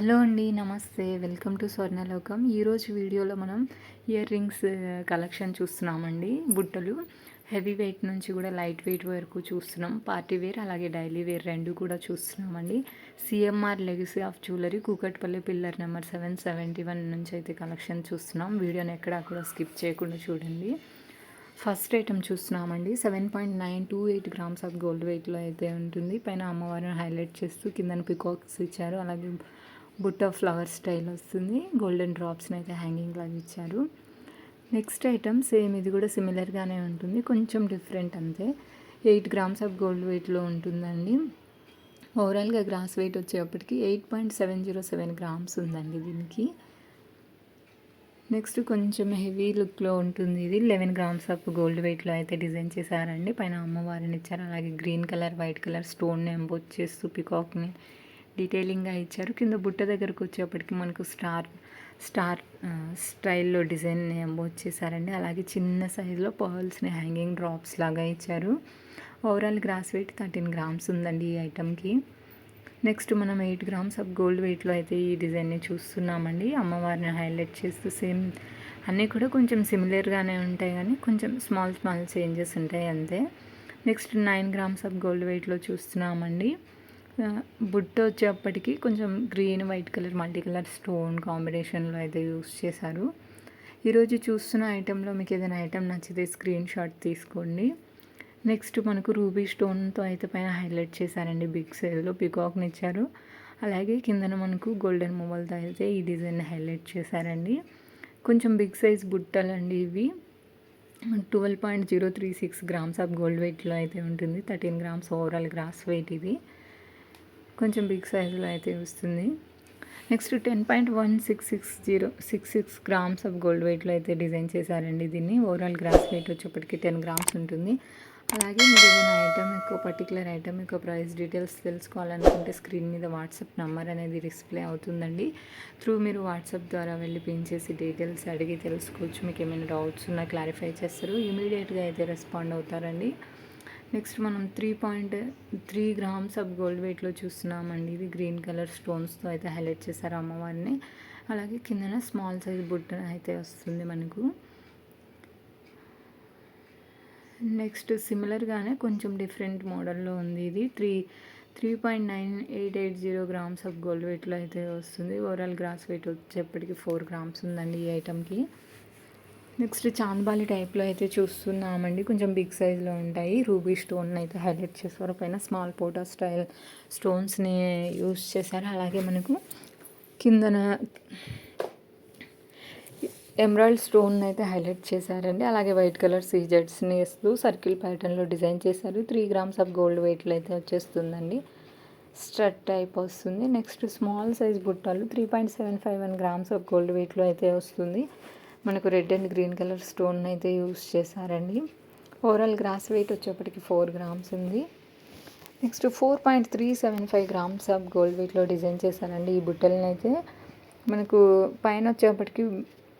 Hello అండి నమస్తే. Welcome to Swarnalokam. ఈరోజు వీడియోలో మనం ఇయర్ రింగ్స్ కలెక్షన్ చూస్తున్నామండి. బుట్టలు. హెవీ వెయిట్ నుంచి కూడా లైట్ వెయిట్ వరకు చూస్తున్నాం. పార్టీ వేర్ అలాగే డైలీ వేర్ రెండు కూడా చూస్తున్నామండి. CMR legacy of jewellery Kukatpally pillar number seven seventy one నుంచి అయితే కలెక్షన్ చూస్తున్నాం. వీడియోని ఎక్కడ కూడా స్కిప్ చేయకుండా చూడండి. ఫస్ట్ ఐటమ్ చూస్తున్నామండి. Seven point nine two eight grams of gold వెయిట్లో అయితే ఉంటుంది. పైన అమ్మవారిని హైలైట్ చేస్తూ కిందన పికాక్స్ ఇచ్చారు. అలాగే బుట్ట ఫ్లవర్ స్టైల్ వస్తుంది. గోల్డెన్ డ్రాప్స్ని అయితే హ్యాంగింగ్ లాగా ఇచ్చారు. నెక్స్ట్ ఐటమ్ సేమ్ ఇది కూడా సిమిలర్గానే ఉంటుంది. కొంచెం డిఫరెంట్ అంతే. ఎయిట్ గ్రామ్స్ ఆఫ్ గోల్డ్ వెయిట్లో ఉంటుందండి. ఓవరాల్గా గ్రాస్ వెయిట్ వచ్చేప్పటికి eight point seven zero seven grams ఉందండి దీనికి. నెక్స్ట్ కొంచెం హెవీ లుక్లో ఉంటుంది ఇది. లెవెన్ గ్రామ్స్ ఆఫ్ గోల్డ్ వెయిట్లో అయితే డిజైన్ చేశారండి. పైన అమ్మవారిని ఇచ్చారు. అలాగే గ్రీన్ కలర్ వైట్ కలర్ స్టోన్ని ఎంబోచ్ చేస్తూ పికాక్ని డీటెయిలింగ్గా ఇచ్చారు. కింద బుట్ట దగ్గరకు వచ్చేప్పటికి మనకు స్టార్ స్టార్ స్టైల్లో డిజైన్ ఎంబోచ్ చేశారండి అలాగే చిన్న సైజులో పర్ల్స్ని హ్యాంగింగ్ డ్రాప్స్ లాగా ఇచ్చారు. Overall gross weight thirteen grams ఉందండి ఈ ఐటమ్కి నెక్స్ట్ మనం ఎయిట్ గ్రామ్స్ ఆఫ్ గోల్డ్ వెయిట్లో అయితే ఈ డిజైన్ని చూస్తున్నామండి. అమ్మవారిని హైలైట్ చేస్తూ సేమ్ అన్నీ కూడా కొంచెం సిమిలర్గానే ఉంటాయి కానీ కొంచెం స్మాల్ స్మాల్ చేంజెస్ ఉంటాయి అంతే. Next nine grams of gold వెయిట్లో చూస్తున్నామండి. బుట్ట వచ్చేప్పటికి కొంచెం green white colour multi colour stone కాంబినేషన్లో అయితే యూస్ చేశారు. ఈరోజు చూస్తున్న ఐటెంలో మీకు ఏదైనా ఐటెం నచ్చితే స్క్రీన్ షాట్ తీసుకోండి. నెక్స్ట్ మనకు రూబీ స్టోన్తో అయితే పైన హైలైట్ చేశారండి బిగ్ సైజ్లో పికాక్ని ఇచ్చారు. అలాగే కిందన మనకు గోల్డెన్ మొబైల్తో అయితే ఈ డిజైన్ హైలైట్ చేశారండి. కొంచెం బిగ్ సైజ్ బుట్టలండి ఇవి. Twelve point zero three six grams of gold వెయిట్లో అయితే ఉంటుంది. Thirteen grams overall gross weight ఇది. కొంచెం బిగ్ సైజులో అయితే వస్తుంది. Next ten point one six six zero six six grams of gold వెయిట్లో అయితే డిజైన్ చేశారండి దీన్ని. ఓవరాల్ గ్రాస్ వెయిట్ వచ్చేప్పటికి టెన్ గ్రామ్స్ ఉంటుంది. అలాగే మీరు ఏదైనా ఐటమ్ ఎక్కువ పర్టికులర్ ఐటమ్ ఎక్కువ ప్రైస్ డీటెయిల్స్ తెలుసుకోవాలనుకుంటే స్క్రీన్ మీద వాట్సాప్ నెంబర్ అనేది డిస్ప్లే అవుతుందండి. త్రూ మీరు వాట్సాప్ ద్వారా వెళ్ళి పిన్ చేసి డీటెయిల్స్ అడిగి తెలుసుకోవచ్చు. మీకు ఏమైనా డౌట్స్ ఉన్నా క్లారిఫై చేస్తారు. ఇమీడియట్గా అయితే రెస్పాండ్ అవుతారండి. నెక్స్ట్ మనం three point three grams of gold వెయిట్లో చూస్తున్నామండి. ఇది గ్రీన్ కలర్ స్టోన్స్తో అయితే హైలైట్ చేశారు అమ్మవారిని. అలాగే కిందన స్మాల్ సైజ్ బుట్ట అయితే వస్తుంది మనకు. నెక్స్ట్ సిమిలర్గానే కొంచెం డిఫరెంట్ మోడల్లో ఉంది ఇది. Three three point nine eight eight zero grams of gold వెయిట్లో అయితే వస్తుంది. ఓవరాల్ గ్రాస్ వెయిట్ వచ్చేప్పటికి ఫోర్ గ్రామ్స్ ఉందండి ఈ ఐటమ్కి నెక్స్ట్ చాంద్బాలి టైప్లో అయితే చూస్తున్నామండి. కొంచెం బిగ్ సైజ్లో ఉంటాయి. రూబీ స్టోన్ అయితే హైలైట్ చేశారు. పైన స్మాల్ పోటా స్టైల్ స్టోన్స్ని యూస్ చేశారు. అలాగే మనకు కిందన ఎమరాల్డ్ స్టోన్ అయితే హైలైట్ చేశారండి. అలాగే వైట్ కలర్ సీజెడ్స్ని వేస్తూ సర్కిల్ ప్యాటర్న్లో డిజైన్ చేశారు. త్రీ గ్రామ్స్ ఆఫ్ గోల్డ్ వెయిట్లో అయితే వచ్చేస్తుందండి. స్ట్రట్ టైప్ వస్తుంది. నెక్స్ట్ స్మాల్ సైజ్ బుట్టలు three point seven five one grams of gold వెయిట్లో అయితే వస్తుంది. మనకు red and green colour stone అయితే యూస్ చేశారండి. ఓవరాల్ గ్రాస్ వెయిట్ వచ్చేప్పటికి ఫోర్ గ్రామ్స్ ఉంది. Next four point three seven five grams of gold వెయిట్లో డిజైన్ చేశారండి ఈ బుట్టలను అయితే. మనకు పైన వచ్చేప్పటికి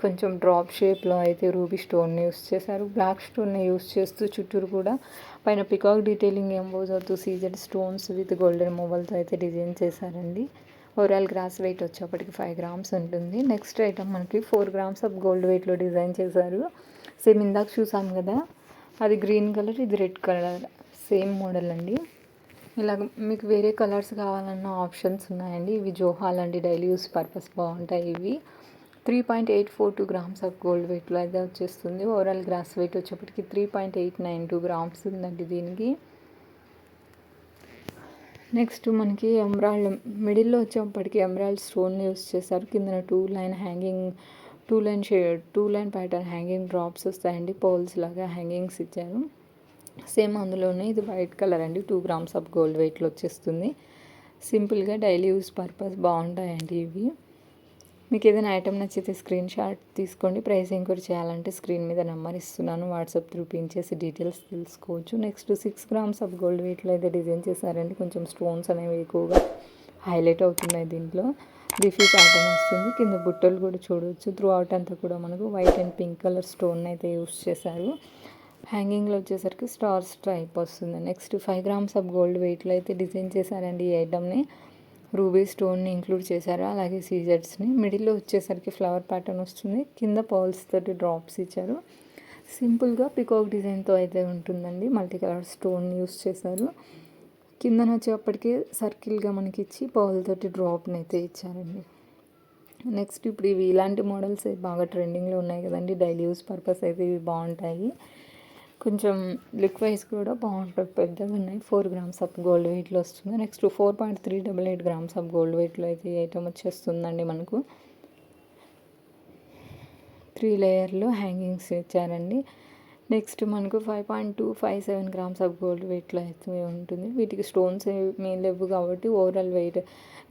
కొంచెం డ్రాప్ షేప్లో అయితే రూబీ స్టోన్ని యూస్ చేశారు. బ్లాక్ స్టోన్ని యూస్ చేస్తూ చుట్టూరు కూడా పైన పికాక్ డీటెయిలింగ్ ఎంబోజ్ అవుతూ సీజెడ్ స్టోన్స్ విత్ గోల్డెన్ మొబైల్తో అయితే డిజైన్ చేశారండి. ఓవరాల్ గ్రాస్ వెయిట్ వచ్చేప్పటికి ఫైవ్ గ్రామ్స్ ఉంటుంది. నెక్స్ట్ ఐటమ్ మనకి ఫోర్ గ్రామ్స్ ఆఫ్ గోల్డ్ వెయిట్లో డిజైన్ చేశారు. సేమ్ ఇందాక చూసాం కదా అది గ్రీన్ కలర్ ఇది రెడ్ కలర్ సేమ్ మోడల్ అండి. ఇలాగ మీకు వేరే కలర్స్ కావాలన్న ఆప్షన్స్ ఉన్నాయండి. ఇవి జోహాల్ అండి డైలీ యూస్ పర్పస్ బాగుంటాయి ఇవి. Three point eight four two grams of gold వెయిట్లో అయితే వచ్చేస్తుంది. ఓవరాల్ గ్రాస్ వెయిట్ వచ్చేప్పటికి three point eight nine two grams ఉందండి దీనికి. నెక్స్ట్ మనకి ఎంబ్రాయిడ్ మిడిల్లో వచ్చేప్పటికి ఎంబ్రాయిడ్ స్టోన్ యూస్ చేశారు కిందన two line hanging two line shade two line pattern hanging drops వస్తాయండి. పోల్స్ లాగా హ్యాంగింగ్స్ ఇచ్చారు. సేమ్ అందులోనే ఇది వైట్ కలర్ అండి. టూ గ్రామ్స్ ఆఫ్ గోల్డ్ వెయిట్లో వచ్చేస్తుంది. సింపుల్గా డైలీ యూస్ పర్పస్ బాగుంటాయండి ఇవి. మీకు ఏదైనా ఐటమ్ నచ్చితే స్క్రీన్ షాట్ తీసుకోండి. ప్రైస్ ఎంక్వైరీ చేయాలంటే స్క్రీన్ మీద నెంబర్ ఇస్తున్నాను. వాట్సాప్ త్రూ పిన్ చేసి డీటెయిల్స్ తెలుసుకోవచ్చు. Next six grams of gold వెయిట్లో అయితే డిజైన్ చేశారండి. కొంచెం స్టోన్స్ అనేవి ఎక్కువగా హైలైట్ అవుతున్నాయి దీంట్లో. దిఫీ ప్యాటర్న్ వస్తుంది. కింద బుట్టలు కూడా చూడవచ్చు త్రూ అవుట్ అంతా కూడా మనకు white and pink colour stone అయితే యూస్ చేశారు. హ్యాంగింగ్లో వచ్చేసరికి స్టార్ స్ట్రైప్ వస్తుంది. Next five grams of gold వెయిట్లో అయితే డిజైన్ చేశారండి ఈ ఐటమ్ని రూబీ స్టోన్ని ఇంక్లూడ్ చేశారు. అలాగే సీజర్స్ని మిడిల్లో వచ్చేసరికి ఫ్లవర్ ప్యాటర్న్ వస్తుంది. కింద పర్ల్స్ తోటి డ్రాప్స్ ఇచ్చారు. సింపుల్గా పికాక్ డిజైన్తో అయితే ఉంటుందండి. మల్టీ కలర్ స్టోన్ యూస్ చేశారు. కిందన వచ్చేప్పటికి సర్కిల్గా మనకి ఇచ్చి పర్ల్ తోటి డ్రాప్ని అయితే ఇచ్చారండి. నెక్స్ట్ ఇప్పుడు ఇవి ఇలాంటి మోడల్స్ బాగా ట్రెండింగ్లో ఉన్నాయి కదండి. డైలీ యూస్ పర్పస్ అయితే ఇవి బాగుంటాయి. కొంచెం లుక్ వైజ్ కూడా బాగుంటుంది. పెద్దగా ఉన్నాయి. ఫోర్ గ్రామ్స్ ఆఫ్ గోల్డ్ వెయిట్లో వస్తుంది. Next four point three double eight grams of gold వెయిట్లో అయితే ఈ ఐటమ్ వచ్చేస్తుందండి మనకు. త్రీ లేయర్లో హ్యాంగింగ్స్ ఇచ్చారండి. నెక్స్ట్ మనకు five point two five seven grams of gold వెయిట్లో అయితే ఉంటుంది. వీటికి స్టోన్స్ ఏమీ లేవు కాబట్టి ఓవరాల్ వెయిట్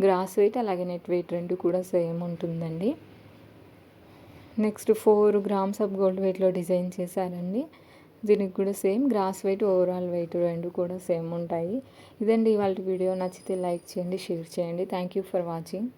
గ్రాస్ వెయిట్ అలాగే నెట్ వెయిట్ రెండు కూడా సేమ్ ఉంటుందండి. Next four grams of gold వెయిట్లో డిజైన్ చేశారండి. దీనికి కూడా same gross weight overall weight రెండు కూడా సేమ్ ఉంటాయి. ఇదండి ఇవాళ వీడియో. నచ్చితే లైక్ చేయండి షేర్ చేయండి. Thank you for watching.